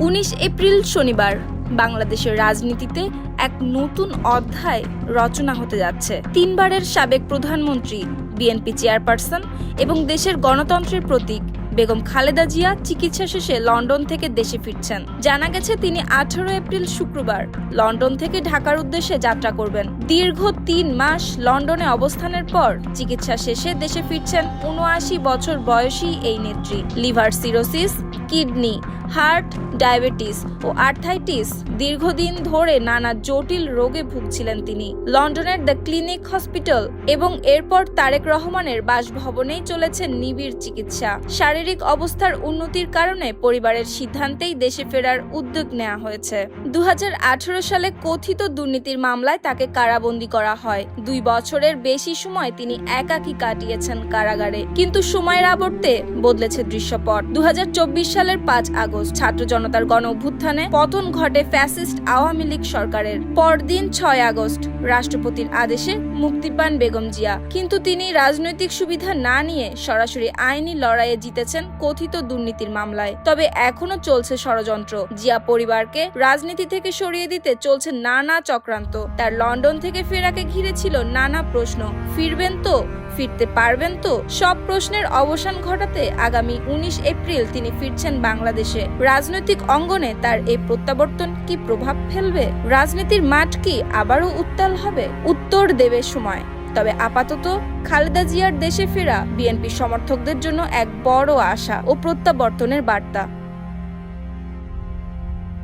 উনিশ এপ্রিল শনিবার বাংলাদেশের রাজনীতিতে এক নতুন অধ্যায় রচনা হতে যাচ্ছে। তিনবারের সাবেক প্রধানমন্ত্রী, বিএনপি চেয়ারপারসন এবং দেশের গণতন্ত্রের প্রতীক বেগম খালেদা জিয়া চিকিৎসা শেষে লন্ডন থেকে দেশে ফিরছেন। জানা গেছে, তিনি আঠারো এপ্রিল শুক্রবার লন্ডন থেকে ঢাকার উদ্দেশ্যে যাত্রা করবেন। দীর্ঘ তিন মাস লন্ডনে অবস্থানের পর চিকিৎসা শেষে দেশে ফিরছেন উনআশি বছর বয়সী এই নেত্রী। Liver cirrhosis, kidney heart, diabetes ও আর্থাইটিস দীর্ঘদিন ধরে নানা জটিল রোগে ভুগছিলেন তিনি। লন্ডনের দ্য ক্লিনিক হসপিটাল এবং এরপর তারেক রহমানের বাসভবনেই চলেছে নিবিড় চিকিৎসা। শারীরিক অবস্থার উন্নতির কারণে পরিবারের সিদ্ধান্তেই দেশে ফেরার উদ্যোগ নেওয়া হয়েছে। দু হাজার আঠারো সালে কথিত দুর্নীতির মামলায় তাকে কারাবন্দী করা হয়। দুই বছরের বেশি সময় তিনি একাকী কাটিয়েছেন কারাগারে। কিন্তু সময়ের আবর্তে বদলেছে দৃশ্যপট। দু হাজার চব্বিশ সালের পাঁচ আগস্ট ছাত্র জনতার গণ অভ্যুত্থানে পতন ঘটে ফ্যাসিস্ট আওয়ামী লীগ সরকারের। পরদিন ছয় আগস্ট, রাষ্ট্রপতির আদেশে মুক্তি পান বেগম জিয়া। কিন্তু তিনি রাজনৈতিক সুবিধা না নিয়ে সরাসরি আইনি লড়াইয়ে জিতেছেন কথিত দুর্নীতির মামলায়। তবে এখনও চলছে ষড়যন্ত্র। জিয়া পরিবারকে রাজনীতি থেকে সরিয়ে দিতে চলছে নানা চক্রান্ত। তার লন্ডন থেকে ফেরাকে ঘিরে ছিল নানা প্রশ্ন। ফিরবেন তো? ফিরতে পারবেন তো? সব প্রশ্নের অবসান ঘটাতে আগামী উনিশ এপ্রিল তিনি ফিরছেন বাংলাদেশে। রাজনৈতিক অঙ্গনে তার এই প্রত্যাবর্তন কি প্রভাব ফেলবে? রাজনীতির মাঠ কি আবারও উত্তাল হবে? উত্তর দেবে সময়। তবে আপাতত খালেদা জিয়ার দেশে ফেরা বিএনপি সমর্থকদের জন্য এক বড় আশা ও প্রত্যাবর্তনের বার্তা।